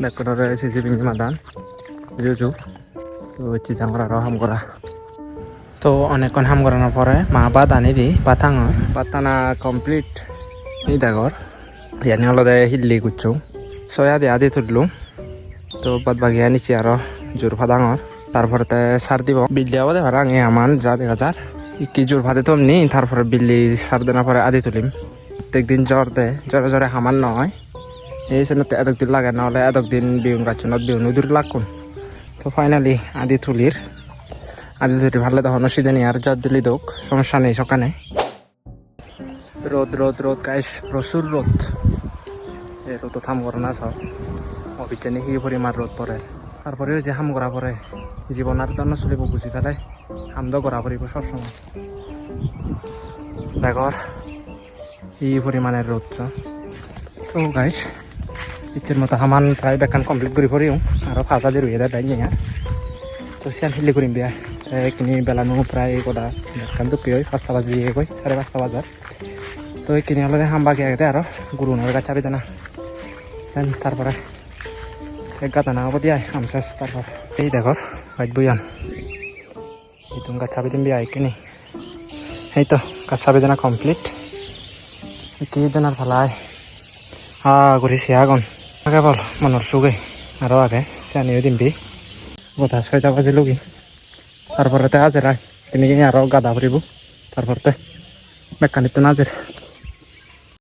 ব্যাকরণে রয়েছে যে বিনি মাদান জুজু তো হচ্ছে আমার আরও হাম করা তো অনেকক্ষণ হাম করানোর পরে মা বাদ আনি দি পাতাঙর পাতানা কমপ্লিট। এই ডাগর ইয়ানি অলদে হিল্লি কুচ্ছু ছয়া দিয়ে আদি তুললু তো বাদ বাকি আনিছি আরও জোর ফাদাঙর তারপরে সার দিব। বিল্লি আবাদে ভাড়া আঙে আমান যা দেখা যার কি জোর ভাতে তো নি তারপরে বিল্লি সার দেনা পরে আদি তুলিম প্রত্যেক দিন জ্বর দে জ্বরে জ্বরে হামান নহয়। এই সেনত এদক দিন লাগে নহলে এদক দিন বিহুন গাছনত বিহুন দূর লাগুন তো ফাইনালি আদি তুলির আদি তুলি ভালো তখন অসুবিধা নেই আর জ্বর দিলি দোক সমস্যা নেই সকানে রোদ রোদ রোদ গাইস প্রচুর রোদ। এই রোদ থাম করে না সব অভিজ্ঞানী সেই পরিমাণ রোদ পরে তারপরেও যে হাম করা পরে জীবন আর জন্য চলিব বুঝি তাহলে হাম তো করা পড়িব সবসময় দেখর এই পরিমাণের রোদ। তো গাইস ইচ্ছের মতো হামান প্রায় বেকান কমপ্লিট করে পড়িও আরও ফাঁসা দিয়ে রুইয়ে দেয় নিয়ে। তো সিয়ান হিলি করিম বিয়া এইখিনি বেলানো প্ৰায় কদা বেকান দুপি হয় পাঁচটা বাজি গৈ চাৰে পাঁচটা বজাত তো এইখিনি হ'লে হাম বাকি আগতে আৰু, গুৰু নগৰ গাছ চাবি দানা দেন তাৰপৰা এক গাঁত দানা হ'ব দিয়া চেচ তাৰপৰ এই দেখৰ বাইত বৈয়ান এইটো গাছ চাবি দিম বিয়া এইখিনি সেইটো গাছ চাবি দানা কমপ্লিট কি দানাৰ ভালাই হা ঘূৰিছে আগন আগে বল, মনৰ চুগে, আৰু আগে চিয়ানিও দিমবি। গোটা ছয়টা বাজিলো কি? তারপরে তে আজের আয় কিনে আরও গাদা ভরিব তারপরে মেকানিক তো নাজের